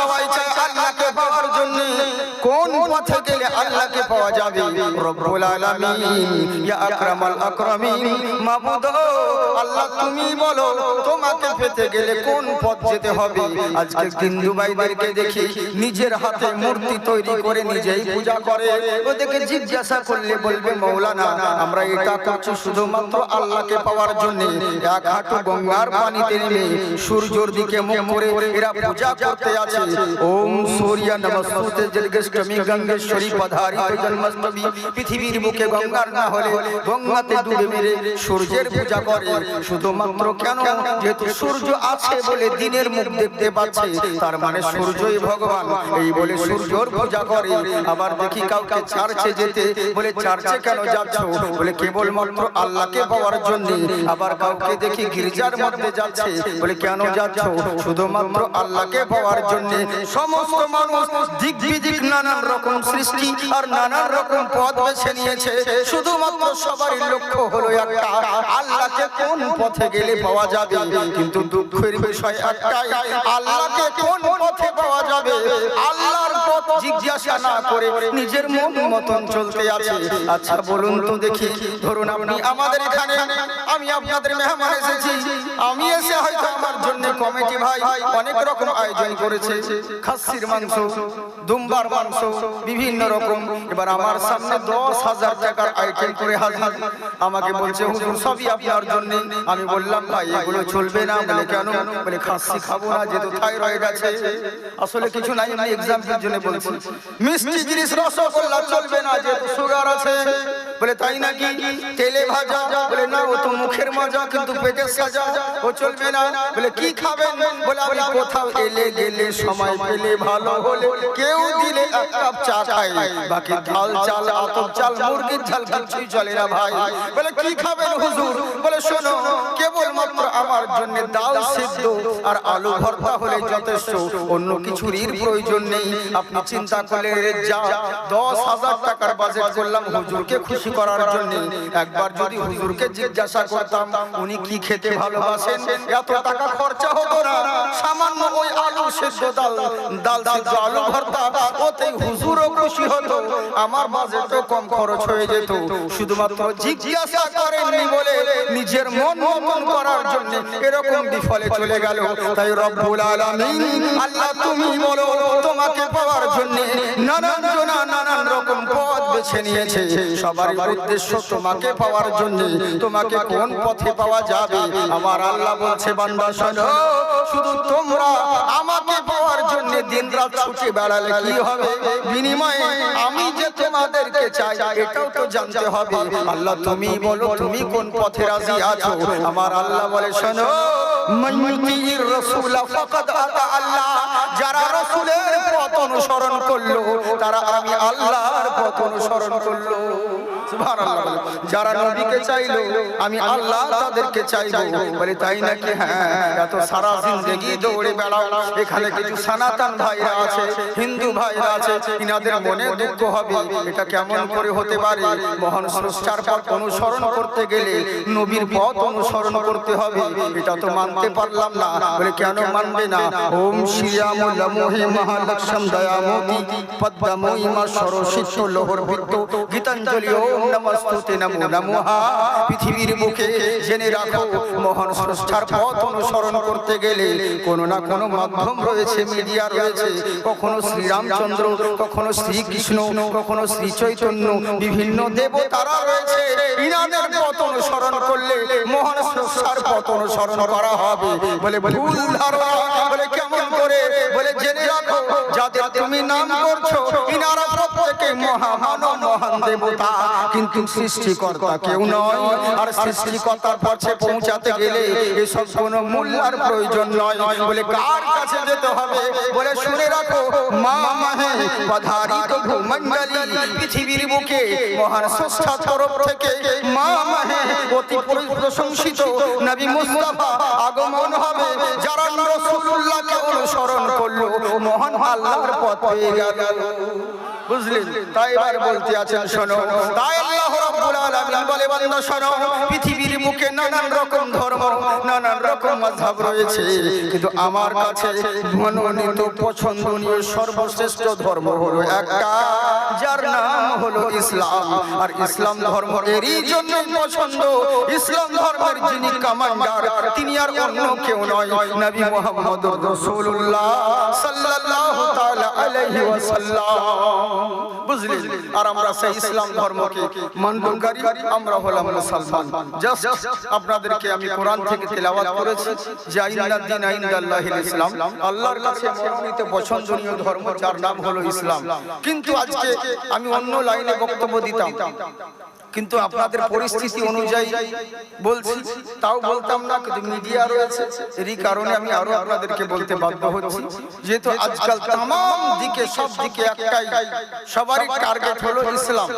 সবাই চায় আল্লাহকে পাওয়ার জন্য। কোন পথে গেলে আল্লাহকে পাওয়া যাবে? রব্বুল আলামিন, ইয়া আকরামাল আকরামিন মাবুদ আল্লাহ তুমি বলো, তোমাকে পেতে গেলে কোন পথ যেতে হবে? আজকে হিন্দু ভাইদেরকে দেখি নিজের হাতে মূর্তি তৈরি করে নিজেই পূজা করে। ওদেরকে জিজ্ঞাসা করলে বলবে, মৌলানা, আমরা এটা করছি শুধুমাত্র আল্লাহকে পাওয়ার জন্য। এক হাঁটু গঙ্গার পানিতে নেমে সূর্যর দিকে মুখ করে এরা পূজা করতে আছে। ওম সূর্য নমস্তুতে জলগষ্টমী গঙ্গেশ্বরী পধারিত জন্মাষ্টমী। পৃথিবীর বুকে গঙ্গার না হলে গঙ্গাতে ডুবে মেরে সূর্যের পূজা করে। শুধুমাত্র কেন? যেহেতু সূর্য আছে বলে দিনের মুখ দেখতে পাচ্ছে, তার মানে সূর্যই ভগবান। এই বলে সূর্যর পূজা করে। আবার দেখি কাউকে চার্চে যেতে বলে, চার্চে কেন যাচ্ছ? বলে, কেবলমাত্র আল্লাহকে পাওয়ার জন্য। আবার কাউকে দেখি গির্জার মধ্যে যাচ্ছে, বলে, কেন যাচ্ছ? শুধুমাত্র আল্লাহকে পাওয়ার জন্য। সমস্ত মানুষ দিক বিদিক নানান রকম সৃষ্টি আর নানান রকম পথ বেছে নিয়েছে শুধুমাত্র সবারই লক্ষ্য হলো একটা। আল্লাহকে কোন পথে গেলে পাওয়া যাবে? কিন্তু দুঃখের বিষয় একটাই, আল্লাহকে কোন পথে পাওয়া যাবে? আল্লাহর পথ জিজ্ঞাসা না করে নিজের মন মতন চলতে আছে। আচ্ছা বলুন তো দেখি। ধরুন আপনি আমাদের এখানে, আমি আপনাদের মেহমান এসেছি। আমি এসে হয়তো আমার জন্য কমিটি ভাই অনেক রকম আয়োজন করেছে। খাসির মাংস, দুম্বার মাংস, বিভিন্ন রকম। এবার আমার সামনে দশ হাজার টাকার আইটেম করে হাজির। আমাকে বলছে, হুজুর, সবই আপনার জন্য। আমি বললাম, ভাই, এগুলো চলবে না। বলে, কেন? বলে, খাসি খাব না, যেহেতু থাইরয়েড আছে। আসলে কিছু নাই, আমি এক্সাম্পলের জন্য বলছি। মিষ্টি জিনিস, রসগোল্লা চলবে না, যেহেতু সুগার আছে। বলে, তাই নাকি? তেলে ভাজা। বলে, না, ও তো মুখের মজা, কিন্তু পেটের সাজা। ও চলবে না। বলে, কি খাবেন? বলে, আমি কোথাও এলে গেলে সময় পেলে ভালো হলে কেউ দিলে এক কাপ চা খাই। বাকি ঝাল চাল আতপ চাল মুরগির ঝাল কিছুই চলে না ভাই। বলে, কি খাবেন হুজুর? বলে, শোনো কেবল মাত্র আমার জন্য ডাল সিদ্ধ আর আলু ভর্তা হলে যথেষ্ট। অন্য কিছুর প্রয়োজন নেই। আপনি চিন্তা করলে যা, দশ হাজার টাকার বাজেট করলাম হুজুরকে খুশি করার জন্য। একবার যদি হুজুরকে জিজ্ঞাসা করতাম, উনি কি খেতে ভালোবাসেন? এত টাকা খরচা হতো না। সামান্য ওই আলু সেদ্ধ ডাল ডাল সিদ্ধ আলু ভর্তা, ওতেই হুজুরও খুশি হতো। আমার বাজেটও কম খরচ হয়ে যেত। শুধুমাত্র জিজ্ঞাসা করেননি বলে নিজের মন মতন করার জন্য এরকম বিফলে চলে গেল। তাই রব্বুল আলামিন, আল্লাহ তুমি বলো, তোমাকে পাওয়ার জন্য নানান জনা নানান রকম বেছে নিয়েছে। সবার উদ্দেশ্য তোমাকে পাওয়ার জন্য। তোমাকে কোন পথে পাওয়া যাবে? আমার আল্লাহ বলছে, বান্দা, শোনো, শুধু তোমরা আমাকে পাওয়ার জন্য দিন রাত ছুটে বেড়ালে কি হবে? বিনিময়ে আমি যে তোমাদেরকে চাই, এটাও তো জানতে হবে। আল্লাহ, তুমি বলো, তুমি কোন পথে রাজি আছো? আমার আল্লাহ বলে, শোনো যারা রাসূলের পথ অনুসরণ করল, তারা আমি আল্লাহর পথ করল। যারা নবীকে চাইলো, আমি আল্লাহ তাদেরকে চাইব। তাই নাকি? হ্যাঁ এত সারা জিন্দগি দৌড়ে বেড়াও। এখানে কিছু সনাতন ভাইরা আছে, হিন্দু ভাইরা আছে, ইনাদের মনে দুঃখ হবে। এটা কেমন করে হতে পারে? মহান স্রষ্টার পথ অনুসরণ করতে গেলে নবীর পথ অনুসরণ করতে হবে। এটা তো মানতে পারলাম না। বলে, কেন মানবে না? ওম শ্রীরামুল মোহে মহালক্ষ্ম দয়ামতি পদ্মময়ী মা সরস্বতী লোহর বৃত্ত গীতাঞ্জলি ওম নমস্তুতে নমো নমঃ। পৃথিবীর বুকে জেনে রাখো, মহান স্রষ্টার পথ অনুসরণ করতে গেলে কোনো না কোনো মাধ্যম রয়েছে, মিডিয়া রয়েছে। কখনো শ্রীরামচন্দ্র, কখনো শ্রীকৃষ্ণ, কখনো শ্রী চৈতন্য বিভিন্ন দেবতারা রয়েছে। ইনাদের পথ অনুসরণ করলে মহান স্রষ্টার পথ অনুসরণ করা হবে। বলে ভুল ধারণা, বলে কেমন করে বলে যাদের তুমি নাম করছ, ইনারা প্রত্যেকে মহামানব, মহান দেবতা। কিন্তু সৃষ্টিকর্তা কেউ নয়। আর সৃষ্টিকর্তার পথে পৌঁছাতে গেলে এসব কোনো মূল্যার প্রয়োজন নয়। বলে কার কাছে যেতে হবে? বলে, শুনে রাখো, মা মাহে পধারিত ভূমণ্ডলী, পৃথিবীর বুকে মহান স্রষ্টা তরফ থেকে মা মাহে অতি প্রশংসিত নবী মুস্তাফা আগমন হবে। যারা রাসূলুল্লাহকে অনুসরণ করল, মহান আল্লাহর পথ পেয়ে গেল। বুঝলেন? তাই বলতে আছেন শোনো তাই আল্লাহ রাব্বুল আলামিন বলে বান্দা শোনো, পৃথিবীর বুকে নানান রকম ধর্ম, নানান রকম মাযহাব রয়েছে। কিন্তু আমার কাছে মনোনীত, পছন্দনীয়, সর্বশ্রেষ্ঠ ধর্ম হলো একটা, যার নাম হলো ইসলাম। আর ইসলাম ধর্ম এরই জন্য পছন্দ। ইসলাম ধর্মের যিনি কামান্ডার, তিনি আর অন্য কেউ নয়। নবী মুহাম্মদ রাসূলুল্লাহ সাল্লাল্লাহু তাআলা আলাইহি ওয়াসাল্লাম। বুঝলি আর আমরা সেই ইসলাম ধর্মকে মান্যকারী আমরা হলাম মুসলমান। আপনাদেরকে আমি কোরআন থেকে তেলাওয়াত করেছি, যে আইনাদ দিন আইনাল্লাহিল ইসলাম। আল্লাহর কাছে মনোনীত পছন্দনীয় ধর্ম যার নাম হলো ইসলাম। কিন্তু আজকে আমি অন্য লাইনে বক্তব্য দিতাম। কিন্তু আপনাদের পরিস্থিতি অনুযায়ী বলছি, তাও বলতাম না, কিন্তু মিডিয়া রয়েছে। এরই কারণে আমি আরও আপনাদেরকে বলতে বাধ্য হচ্ছি। যেহেতু আজকাল তাম দিকে, সব দিকে একটাই, সবারই টার্গেট হলো ইসলাম।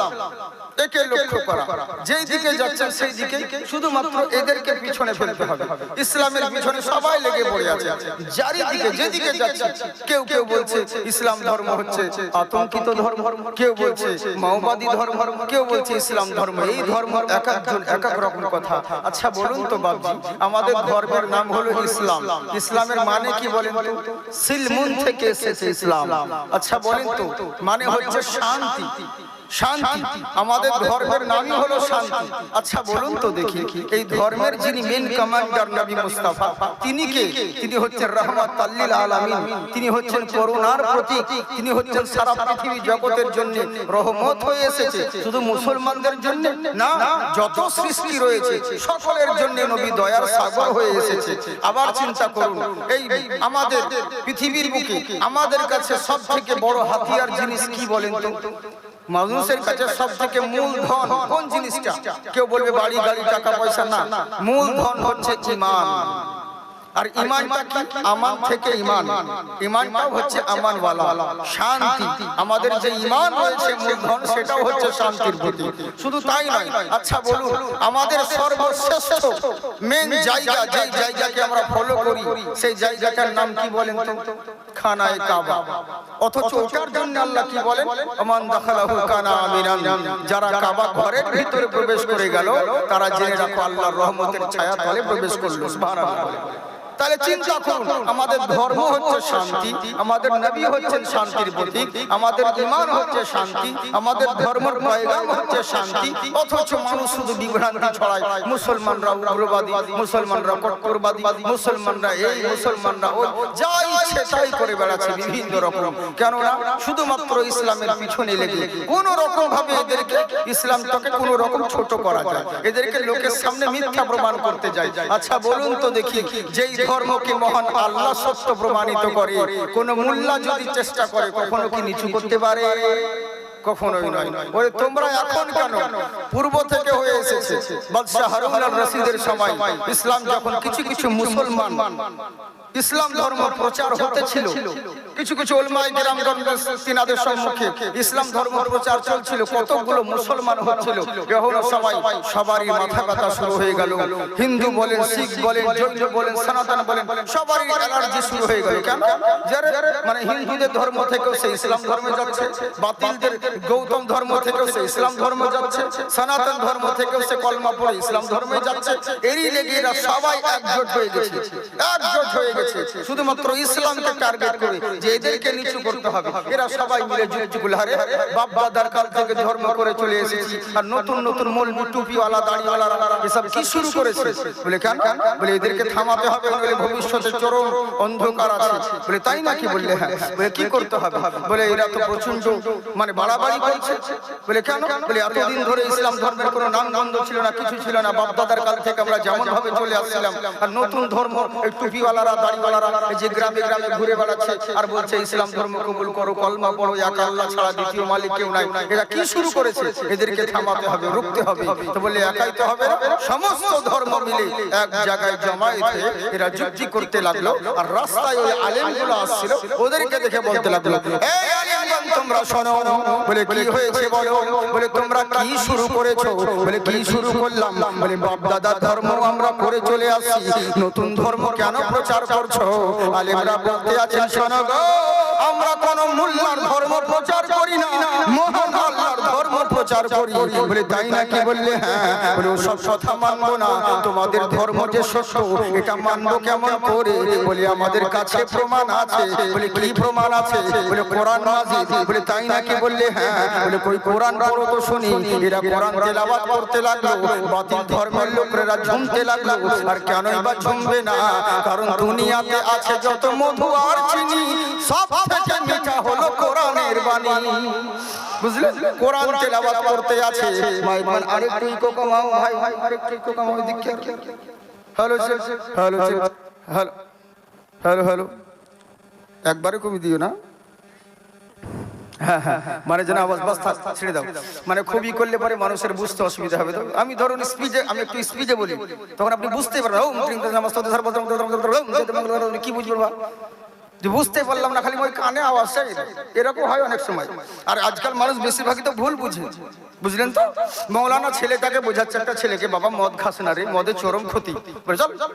একে লক্ষ্য করা। যেই দিকে যাচ্ছেন সেই দিকে শুধুমাত্র এদেরকে পিছনে ফেলতে হবে। ইসলামের পিছনে সবাই লেগে পড়ে আছে। যারই দিকে যেদিকে যাচ্ছে কেউ কেউ বলছে ইসলাম ধর্ম হচ্ছে আতঙ্কিত ধর্ম কেউ বলছে মাওবাদী ধর্ম কেউ বলছে ইসলাম ধর্ম। এই ধর্ম এক একজন এক এক রকম কথা। আচ্ছা বলুন তো বাবজি আমাদের ধর্মের নাম হলো ইসলাম। ইসলামের মানে কি বলেন তো? সিলমুন থেকে এসেছে ইসলাম। আচ্ছা বলেন তো মানে হচ্ছে শান্তি শান্তি। আমাদের ধর্মের নামই হলো শান্তি। আচ্ছা বলুন তো দেখি এই ধর্মের যিনি মেন কমান্ডার নবী মুস্তাফা তিনি কে? তিনি হচ্ছেন রহমত আল্লিল আলামিন। তিনি হচ্ছেন করুণার প্রতীক। তিনি হচ্ছেন সারা পৃথিবী জগতের জন্য রহমত হয়ে এসেছে। শুধু মুসলমানদের জন্য না যত সৃষ্টি রয়েছে সকলের জন্য নবী দয়ার সাগর হয়ে এসেছে। আবার চিন্তা করুন এই আমাদের পৃথিবীর বুকে আমাদের কাছে সব থেকে বড় হাতিয়ার জিনিস কি বলেন তো? মানুষের কাছে সব থেকে মূল ধন কোন জিনিসটা? কেউ বলবে বাড়ি গাড়ি টাকা পয়সা না। মূল ধন হচ্ছে ইমান আর ইমানটা কি? আমান থেকে ইমান। ইমানটাও হচ্ছে আমানওয়ালা। শান্তি। আমাদের যে ইমান রয়েছে মূলধন, সেটাও হচ্ছে শান্তির প্রতি শুধু তাই নয় আচ্ছা বলুন, আমাদের সর্বশ্রেষ্ঠ মেন জায়গা, যেই জায়গাকে আমরা ফলো করি, সেই জায়গাটার নাম কি বলেন তো? খানায় কাবা। অথচ ওটার জন্য আল্লাহ কি বলেন? আমান দাখালাহু কানা আমিনান যারা কাবা ঘরের ভিতরে প্রবেশ করে গেল, তারা জেনে রাখো আল্লাহর রহমতের ছায়া তলে প্রবেশ করল, সুবহানাল্লাহ। তাহলে চিন্তা করুন আমাদের ধর্ম হচ্ছে শান্তি আমাদের নবী হচ্ছেন শান্তির প্রতীক আমাদের ইমান হচ্ছে শান্তি আমাদের ধর্মের পয়গাম হচ্ছে শান্তি অথচ মানুষ শুধু বিভ্রান্তি ছড়ায় মুসলমানরা উগ্রবাদী মুসলমানরা কট্টরবাদী মুসলমানরা এই মুসলমানরা ওই যা ইচ্ছে তাই করে বেড়াচ্ছে বিভিন্ন রকম। কেননা শুধুমাত্র ইসলামের পিছনে লেগে কোন রকম ভাবে এদেরকে ইসলামটাকে কোন রকম ছোট করা যায়। এদেরকে লোকের সামনে মিথ্যা প্রমাণ করতে যায়। আচ্ছা বলুন তো দেখি যেই ধর্মকে মহান? আল্লাহ সত্য প্রমাণিত করে। কোন যদি চেষ্টা করে, কখনো কি নিচু করতে পারে? কখনোই নয়। তোমরা এখন কেন? হয়ে এসেছে। রশিদের সময় ইসলাম যখন কিছু কিছু মুসলমান, ইসলাম ধর্ম প্রচার হতেছিল কিছু কিছু তিনাদের সম্মুখে ইসলাম ধর্ম প্রচার চলছিল কতগুলো মুসলমান হচ্ছিল। সময় সবারই মাথা ব্যথা শুরু হয়ে গেল। হিন্দু বলেন, শিখ বলেন, জৈন বলেন, সনাতন বলেন, সবারই অ্যালার্জি শুরু হয়ে গেল। কেন? মানে হিন্দুদের ধর্ম থেকেও সে ইসলাম ধর্মে যাচ্ছে, বাতিলদের গৌতম ধর্ম থেকেও সে ইসলাম ধর্ম যাচ্ছে, সনাতন ধর্ম থেকেও সে কলমা পড়ে ইসলাম ধর্মে যাচ্ছে। এরই লেগে এরা সবাই একজোট হয়ে গেছে, একজোট হয়ে গেছে। শুধুমাত্র ইসলামকে টার্গেট করে যে নিচু করতে হবে। এরা সবাই মিলে যুগযুগুল হারে বাপ দাদার থেকে ধর্ম করে চলে এসেছি। আর নতুন নতুন মৌলবি, টুপিওয়ালা দাড়িওয়ালা এসব কি শুরু করেছে? বলে, কেন? বলে, এদেরকে থামাতে হবে বলে, ভবিষ্যতে চরম অন্ধকার আছে। বলে, তাই নাকি? বললে হ্যাঁ। বলে, কি করতে হবে? বলে, এরা তো প্রচণ্ড মানে বাড়াবাড়ি করছে। বলে, কেন? বলে, এতদিন ধরে ইসলাম ধর্মের কোনো নাম গন্ধ ছিল না, কিছু ছিল না। বাপ কাল থেকে আমরা যেমন ভাবে চলে আসছিলাম, আর নতুন ধর্ম, এই টুপিওয়ালারা, দাড়িওয়ালারা যে গ্রামে গ্রামে ঘুরে বেড়াচ্ছে, আর বলছে, ইসলাম ধর্ম কবুল করো, কলমা পড়ো, এক আল্লাহ ছাড়া দ্বিতীয় মালিক কেউ নাই। এরা কি শুরু করেছে? এদেরকে থামাতে হবে, রুখতে হবে। তো বলে, একাই তো হবে সমস্ত ধর্ম মিলে এক জায়গায় জমায়েত হয়ে এরা যুক্তি করতে লাগল। আর রাস্তায় ওই আলেমগুলো আসছিল, ওদেরকে দেখে বলতে লাগল, এই আলেমগণ তোমরা শোনো। বলে, কি হয়েছে বলো? বলে, তোমরা কি শুরু করেছ? বলে, কি শুরু করলাম? বলে বাপ দাদার ধর্ম আমরা করে চলে আসছি। নতুন ধর্ম কেন প্রচার করছ? আলেমরা বলতে আছেন, শোনো গো, আমরা কোন মোল্লার ধর্ম প্রচার করি না। মহান প্রচার করি। বলে, তাই নাকি বললে? হ্যাঁ। বলে ওসব কথা মানবো না। তোমাদের ধর্ম যে সত্য, এটা মানবো কেমন করে? বলে, আমাদের কাছে প্রমাণ আছে। বলে, কি প্রমাণ আছে? বলে, কোরআন বলে, তাই নাকি বললে? হ্যাঁ। বলে, কই, কোরআন পড়ো তো শুনি। এরা কোরআন তেলাওয়াত করতে লাগল। বাতিল ধর্মের লোকেরা ঝুমতে লাগল। আর কেনই বা ঝুমবে না? কারণ দুনিয়াতে আছে যত মধু আর চিনি, সব থেকে মিঠা হলো কোরআনের বাণী। বুঝলে কোরআন তেলাওয়াত করতে আছে ভাই মান আরেকটু ইকো কমাও ভাই ভাই আরেকটু ইকো কমাও দিকে hello hello hello hello hello একবারে কমে দিও না হ্যাঁ, হ্যাঁ, মানে যেন আওয়াজ বাস ছেড়ে দাও মানে খুবই করলে পরে মানুষের বুঝতে অসুবিধা হবে তো আমি ধরুন স্পিডে আমি একটু স্পিডে বলি তখন আপনি বুঝতে বলতে কি বুঝব বা? বুঝতে পারলাম না, খালি ওই কানে আওয়াজ চাই এরকম হয় অনেক সময়। আর আজকাল মানুষ বেশিরভাগই তো ভুল বুঝে। বুঝলেন তো? মৌলানা ছেলেটাকে বোঝাচ্ছে, একটা ছেলেকে, বাবা, মদ খাস না রে, মদে চরম ক্ষতি।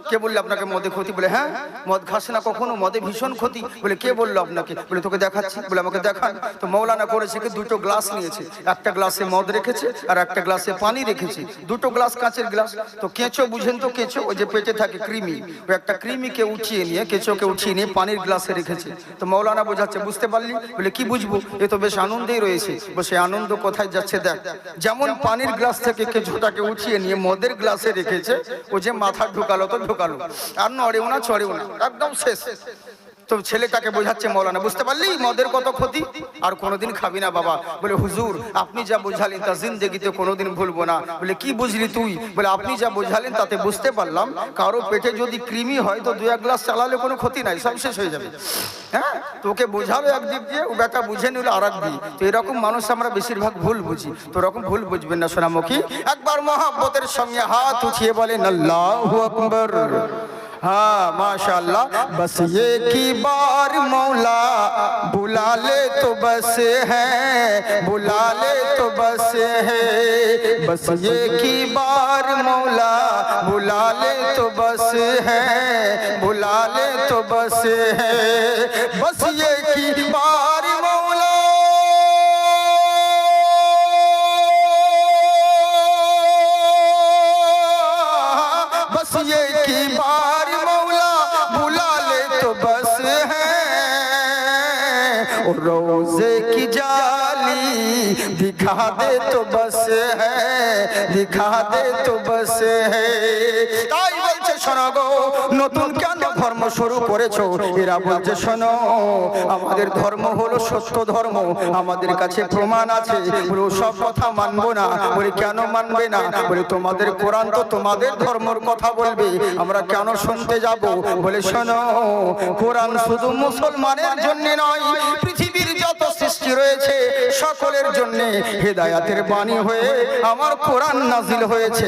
কে বললে আপনাকে মদে ক্ষতি? বলে হ্যাঁ মদ খাস না কখনো, মদে ভীষণ ক্ষতি। বলে, কে বলল আপনাকে? বলে, তোকে দেখাচ্ছি। বলে, আমাকে দেখান। তো মৌলানা করেছে কি, দুটো গ্লাস নিয়েছে। একটা গ্লাসে মদ রেখেছে আর একটা গ্লাসে পানি রেখেছে। দুটো গ্লাস কাঁচের গ্লাস। তো কেঁচো, বুঝেন তো কেঁচো, ওই যে পেটে থাকে কৃমি। ওই একটা কৃমিকে উঠিয়ে নিয়ে, কেঁচোকে উঠিয়ে নিয়ে পানির গ্লাসে রেখেছে। তো মৌলানা বোঝাচ্ছে, বুঝতে পারলি? বলে, কি বুঝব? এ তো বেশ আনন্দেই রয়েছে। বসে আনন্দ কোথায় যাচ্ছে দেখ। যেমন পানির গ্লাস থেকে কেঁচোটাকে উঠিয়ে নিয়ে মদের গ্লাসে রেখেছে, ও যে মাথা ঢুকালো তো ঢুকালো। আর নড়েও না, চড়েও না। একদম শেষ। তো ছেলেটাকে বোঝাচ্ছে মৌলানা? বুঝতে পারলি? মদের কত ক্ষতি? আর কোনোদিন খাবি না বাবা। বলে, হুজুর, আপনি যা বোঝালেন তা জিন্দগিতে কোনোদিন ভুলবো না। বলে, কি বুঝলি তুই? বলে, আপনি যা বোঝালেন তাতে বুঝতে পারলাম। কারও পেটে যদি কৃমি হয় তো দু এক গ্লাস চালালে কোনো ক্ষতি নাই, সব শেষ হয়ে যাবে। হ্যাঁ? তোকে বোঝালো একদিক দিয়ে, ও বেটা বুঝে নিল আর দিয়ে তো এরকম মানুষ আমরা বেশিরভাগ ভুল বুঝি। তো ওরকম ভুল বুঝবেন না সোনামুখী। একবার মহাব্বতের সঙ্গে হাত উঠিয়ে বলেন, আল্লাহ আকবর। ہاں ماشاءاللہ۔ بس یہ کی بار مولا، بلا لے تو بس ہے، بلا لے تو بس ہے۔ بس یہ کی بار مولا، بلا لے تو بس ہے، بلا لے تو بس ہے۔ بس یہ کی بار रोजे की जाली दिखा दे तो बस है दिखा दे तो बस है তাই বলছে শোনো গো নতুন কেন ধর্ম শুরু করেছ এরা বলছে শোনো আমাদের ধর্ম হলো সত্য ধর্ম। আমাদের কাছে প্রমাণ আছে। বলে সব কথা মানবো না। বলে কেন মানবে না? বলে তোমাদের কোরআন তো তোমাদের ধর্মর কথা বলবে। আমরা কেন শুনতে যাব? বলে শোনো কোরআন শুধু মুসলমানের জন্য নয় পৃথিবীর যত সৃষ্টি রয়েছে, সকলের জন্য হেদায়াতের বাণী হয়ে আমার কোরআন নাজিল হয়েছে।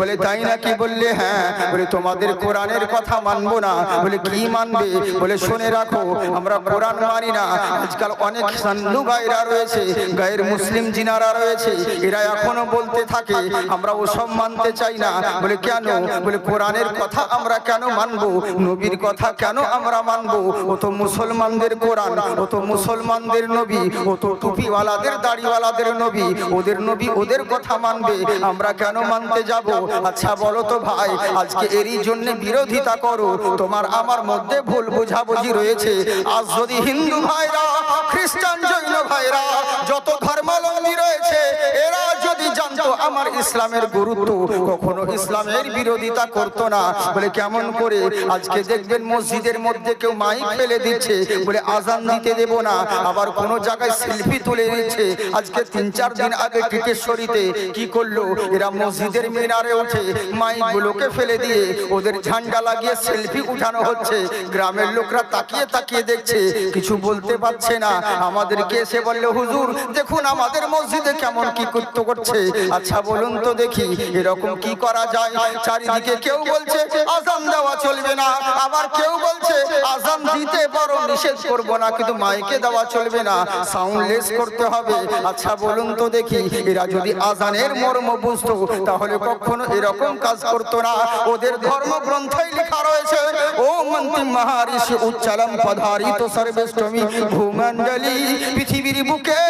বলে, তাই নাকি? বললে হ্যাঁ। বলে, তোমাদের কোরআনের কথা মানবো না। বলে, কি মানবে? বলে, শুনে রাখো, আমরা কোরআন মানি না। আজকাল অনেক সান্নু ভাইরা রয়েছে, গায়ের মুসলিম জিনারা রয়েছে, এরা এখনও বলতে থাকে, আমরা ওসব মানতে চাই না। বলে, কেন? বলে, কোরআনের কথা আমরা কেন মানবো? নবীর কথা কেন আমরা মানবো? ও তো মুসলমানদের কোরআন, ও তো মুসলমানদের নবী, ও তো টুপিওয়ালাদের, দাড়িওয়ালাদের নবী, ওদের নবী ওদের কথা মানবে, আমরা কেন মানতে যাব? আচ্ছা বলো তো ভাই, আজকে এরই জন্য বিরোধিতা করো, তোমার আমার মধ্যে ভুল বোঝাবুঝি রয়েছে। আজ যদি হিন্দু ভাইরা, খ্রিস্টান জৈন ভাইরা, যত ধর্মাবলম্বী রয়েছে, এরা যদি জানতো আমার ইসলামের গুরুত্ব, কখনো ইসলামের বিরোধিতা করতো না। বলে কেমন করে? আজকে দেখবেন মসজিদের মধ্যে কেউ মাইক ফেলে দিচ্ছে। বলে আজান দিতে দেব না। আবার কোনো জায়গায় সেলফি তুলে দিচ্ছে আজকে তিন চার দিন আগে টিকেশ্বরীতে কি করল? এরা মসজিদের মিনারে উঠে মাইক গুলোকে ফেলে দিয়ে ওদের ঝান্ডা লাগিয়ে সেলফি উঠানো হচ্ছে। গ্রামের লোকরা তাকিয়ে তাকিয়ে দেখছে, কিছু বলতে পারছে না। আমাদেরকে এসে বললে, হুজুর, দেখুন আমাদের মসজিদে কেমন কি করত করছে। আচ্ছা বলুন তো দেখি, এরকম কি করা যায়? চারিদিকে কেউ বলছে, আজান দেওয়া চলবে না। আবার কেউ বলছে, আজান দিতে পারো নিষেধ করব না, কিন্তু মাইকে দেওয়া চলবে না সাউন্ডলেস করতে হবে। আচ্ছা বলুন তো দেখি, এরা যদি আজানের মর্ম বুঝতো, তাহলে কখনো এরকম কাজ করতো না। ওদের ধর্মগ্রন্থই লেখা রয়েছে, ও মন্ত্রী মহারিষি উচ্চালম পধারিত সর্বেষ্টমী ভূমণ্ডলী, পৃথিবীর বুকে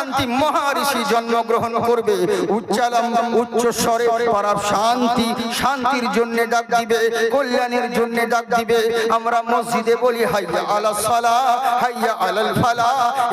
আন্তিম মহারিষি জন্মগ্রহণ করবে। উচ্চালম উচ্চ স্বরে পারাপ শান্তি, শান্তির জন্য ডাক দিবে, কল্যাণের জন্য ডাক দিবে। আমরা মসজিদে বলি, হাইয়া আলা সালা, হাইয়া আলাল ফালা।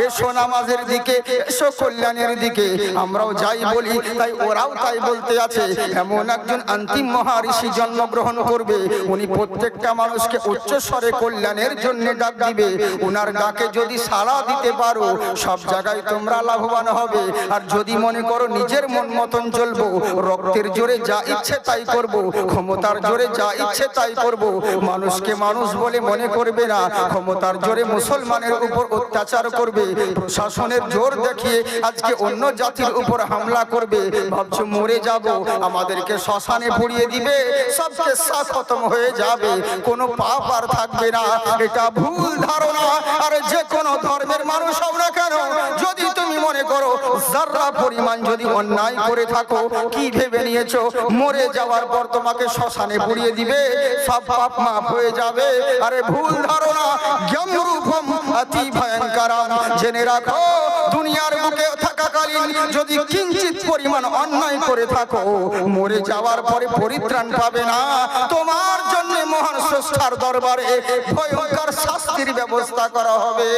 এসো নামাজের দিকে, এসো কল্যাণের দিকে। আমরাও যাই বলি, তাই ওরাও তাই বলতে আছে। এমন একজন অন্তিম মহারিষি জন্মগ্রহণ করবে। উনি প্রত্যেকটা মানুষকে উচ্চ স্বরে কল্যাণের জন্য ডাক দিবে। ওনার ডাকে যদি সাড়া দিতে পারো, সব জায়গায় তোমরা লাভবান হবে। আর যদি মনে করো নিজের মন মতন চলবো, রক্তের জোরে যা ইচ্ছে তাই করব, ক্ষমতার জোরে যা ইচ্ছে তাই করব, মানুষকে মানুষ বলে মনে করবে না, ক্ষমতার জোরে মুসলমানের উপর অত্যাচার করবে, প্রশাসনের জোর দেখিয়ে আজকে অন্য জাতির উপর হামলা করবে, ভাবছ মরে যাব, আমাদেরকে শ্মশানে পুড়িয়ে দিবে সব কেসা খতম হয়ে যাবে, কোনো পাপ আর থাকবে না, এটা ভুল ধারণা, আর যে কোনো ধর্মের মানুষ না কেন, যদি তুমি মনে করো যারা পরিমাণ যদি অন্যায় করে থাকো, কি ভেবে নিয়েছো? মরে যাওয়ার পর তোমাকে শ্মশানে পুড়িয়ে দিবে, সব পাপ মাফ হয়ে যাবে। আরে ভুল ধারণা জ্ঞান রূপম অতি ভয়ঙ্কর। জেনে রাখো, দুনিয়ার বুকে থাকাকালীন যদি কিঞ্চিত পরিমাণ অন্যায় করে থাকো, মরে যাওয়ার পরে পরিত্রাণ পাবে না। তোমার জন্য মহান স্রষ্টার দরবারে ভয়ঙ্কর শাস্তির ব্যবস্থা করা হবে।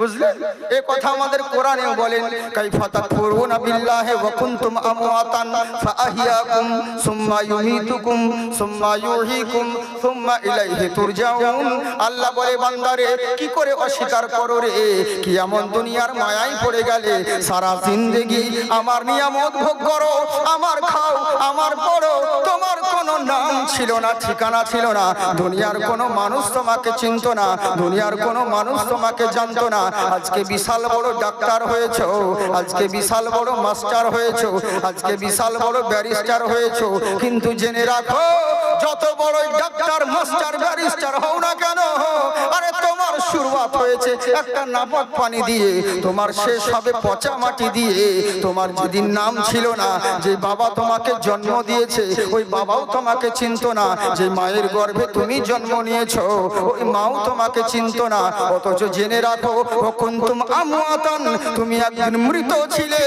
বুঝলেন? এ কথা আমাদের কোরআনেও বলেন, কাইফা তাকফুরুনা বিল্লাহি ওয়া কুনতুম আমওয়াতান ফাআহইয়াকুম সুম্মা ইউমীতুকুম সুম্মা ইউহয়িকুম সুম্মা ইলাইহি তুরজাউন। আল্লাহ বলে, বান্দারে, কি করে অস্বীকার করো রে? কি এমন দুনিয়ার মায়ায় পড়ে গেলে সারা জিন্দেগি আমার নিয়ামত ভোগ করো, আমার খাও, আমার পড়ো। তোমার কোনো নাম ছিল না, ঠিকানা ছিল না। দুনিয়ার কোনো মানুষ তোমাকে চিনত না, দুনিয়ার কোনো মানুষ তোমাকে জানতো না। আজকে বিশাল বড় ডাক্তার হয়েছো, আজকে বিশাল বড় মাস্টার হয়েছ, আজকে বিশাল বড় ব্যারিস্টার হয়েছ। কিন্তু জেনে রাখো যত বড় ডাক্তার, মাস্টার, ব্যারিস্টার হও না কেন? আরে, তোমার শুরুয়াত হয়েছে একটা নাপাক পানি দিয়ে। তোমার শেষ হবে পচা মাটি দিয়ে। তোমার যেদিন নাম ছিল না, যে বাবা তোমাকে জন্ম দিয়েছে, ওই বাবাও তোমাকে চিনতো না। যে মায়ের গর্ভে তুমি জন্ম নিয়েছো, ওই মাও তোমাকে চিনতো না। অথচ জেনে রাখো ও কুনতুম আমওয়াতান, তুমি একদিন মৃত ছিলে।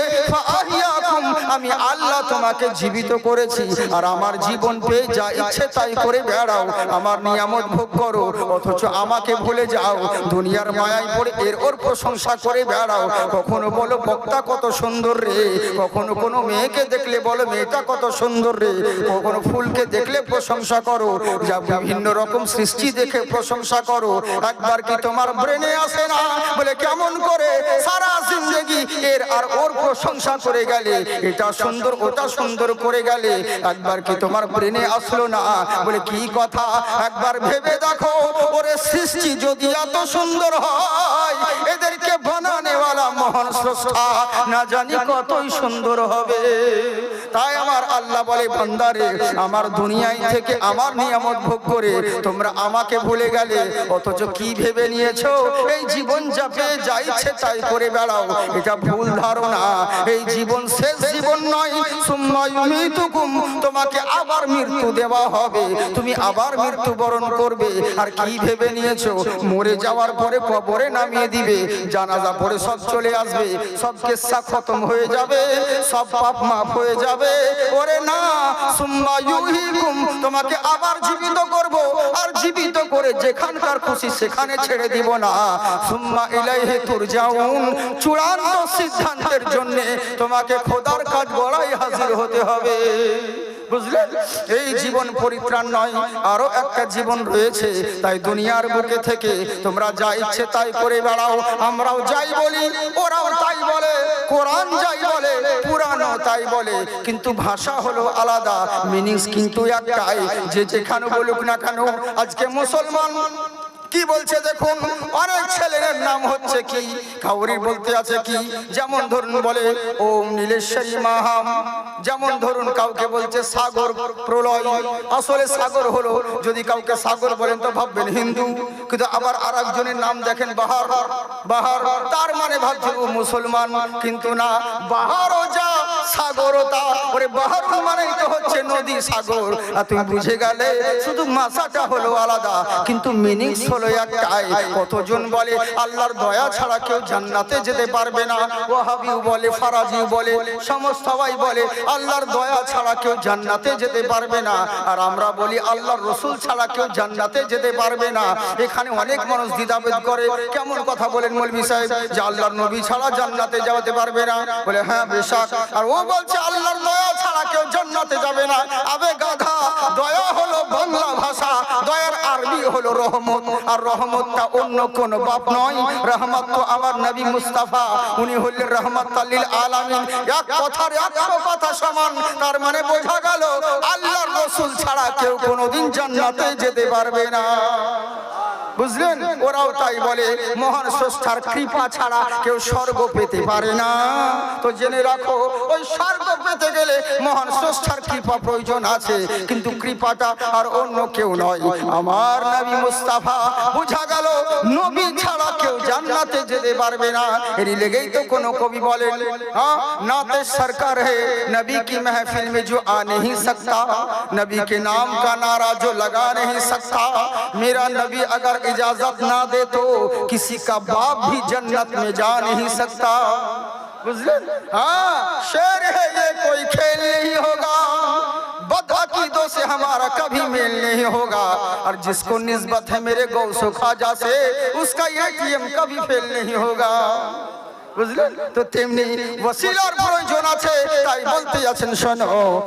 আমি আল্লাহ তোমাকে জীবিত করেছি। আর আমার জীবন পেয়ে যা ইচ্ছে তাই করে বেড়াও। আমার নিয়ামত ভোগ করো, অথচ আমাকে ভুলে যাও। দুনিয়ার মায়ায় পড়ে এর ওর প্রশংসা করে বেড়াও। কখনো বলো, বক্তা কত সুন্দর রে। কখনো কোনো মেয়েকে দেখলে বলো, মেয়েটা কত সুন্দর রে। কখনো ফুলকে দেখলে প্রশংসা করো। যা বিভিন্ন রকম সৃষ্টি দেখে প্রশংসা করো। একবার কি তোমার ব্রেনে আসে না? বলে কেমন করে? সারা জিন্দগি এর আর ওর প্রশংসা করে গেলে। এটা সুন্দর, ওটা সুন্দর করে গেলে। একবার কি তোমার ব্রেনে আসলো না? বলে, কি কথা? একবার ভেবে দেখো, ওরে সৃষ্টি যদি এত সুন্দর হয়, এদেরকে বানানেওয়ালা মহান স্রষ্টা না জানি কতই সুন্দর হবে। তাই আমার আল্লাহ বলে, বান্দারে, আমার দুনিয়ায় থেকে আমার নিয়ামত ভোগ করে তোমরা আমাকে ভুলে গেলে, অথচ কি ভেবে নিয়েছো? এই জীবন যাপে যা ইচ্ছে তাই করে বেড়াও। এটা ভুল ধারণা। এই জীবন শেষ জীবন নয়। সুম্মা তোমাকে আবার মৃত্যু দেওয়া হবে। তুমি আবার মৃত্যু বরণ করবে। আর কি ভেবে নিয়েছো? মরে যাওয়ার পরে কবরে নামিয়ে দিবে। জানাজা পরে সব চলে আসবে। সব কেসা খতম হয়ে যাবে। সব পাপ মাফ হয়ে যাবে। ওরে না তোমাকে আবার জীবিত করব। আর জীবিত করে যেখানকার খুশি সেখানে ছেড়ে দিব না। সুম্মা ইলাইহি তুরজাউন। চূড়ান্ত সিদ্ধান্তের জন্য তোমাকে খোদার কাজ গড়াই হাজির হতে হবে। বুঝলেন এই জীবন পরিত্রাণ নয়, আরও একটা জীবন রয়েছে। তাই দুনিয়ার বুকে থেকে তোমরা যা ইচ্ছে তাই করে বেড়াও। আমরাও যাই বলি, ওরাও তাই বলে, কোরআন যাই বলে পুরানো তাই বলে। কিন্তু ভাষা হলো আলাদা মিনিংস কিন্তু একটাই। যে যেখানে বলুক না কেন, আজকে মুসলমান কি বলছে দেখুন? অনেক ছেলের নাম হচ্ছে কি? কাউরি বলতে আছে কি? যেমন ধরুন বলে, ওম নীলেশ্বরী মাহাম। যেমন ধরুন কাউকে বলছে সাগর প্রলয়। আসলে সাগর হলো, যদি কাউকে সাগর বলেন তো ভাববেন হিন্দু। কিন্তু আবার আর একজনের নাম দেখেন বাহার। বাহার, তার মানে ভাবছেন ও মুসলমান। কিন্তু না, বাহারও যা সাগরতা ওরে তো হচ্ছে নদী সাগর। আর তুমি বুঝে গেলে শুধু মাসাটা হলো আলাদা, কিন্তু মিনিংস হলো একটাই। কতজন বলে, আল্লাহর দয়া ছাড়া কেউ জান্নাতে যেতে পারবে না। ওয়াহাবিও বলে ফারাজিউ বলে, সমস্ত সবাই বলে, আল্লাহর দয়া ছাড়া কেউ জান্নাতে যেতে পারবে না। আর আমরা বলি, আল্লাহর রসুল ছাড়া কেউ জান্নাতে যেতে পারবে না। এখানে অনেক মানুষ দ্বিধাবোধ করে, কেমন কথা বলেন মৌলভী সাহেব? যে আল্লাহর নবী ছাড়া জান্নাতে যাওয়াতে পারবে না। বলে হ্যাঁ বেশাক। আর ও বলছে, আল্লাহর দয়া ছাড়া কেউ জান্নাতে যাবে না। আবে গাধা, দয়া হলো বাংলা ভাষা, দয়ার আরবি হলো রহমত, আর রহমতটা অন্য কোন বাপ নয়। রহমত তো আমার নবী মুস্তাফা, উনি হলেন রহমত তাল্লিল আলামিন। এক কথার একশো কথা সমান, তার মানে বোঝা গেল, আল্লাহর রসুল ছাড়া কেউ কোনোদিন জান্নাতে যেতে পারবে না। বুঝলেন? ওরাও তাই বলে, মহান স্রষ্টার কৃপা ছাড়া কেউ স্বর্গ পেতে পারে না। তো জেনে রাখো, ওই স্বর্গ পেতে গেলে মহান স্রষ্টার কৃপা প্রয়োজন আছে, কিন্তু কৃপাটা আর অন্য কেউ নয়। আমার নবী মুস্তাফা, বুঝা গেল, নবী ছাড়া জান্নাতে যেতে পারবে না। এর লেগেই তো কোনো কবি বলেন، হ্যাঁ? নাতে সরকার হে، নবী কি محفل میں جو آ نہیں سکتا نبی کے نام کا نعرہ جو لگا نہیں سکتا میرا نبی اگر اجازت نہ دے تو کسی کا باپ بھی جنت میں جا نہیں سکتا۔ ہاں؟ شعر ہے یہ، کوئی کھیل نہیں ہوگا۔ بدعقیدوں سے ہمارا کبھی میل نہیں ہوگا۔ اور جس کو نسبت ہے میرے گوس و خواجہ سے، اس کا یہ ٹیم کبھی فیل نہیں ہوگا۔ تو تیم نہیں তো اور ওসিলার جونا چھے تائی بلتی اچھن شنو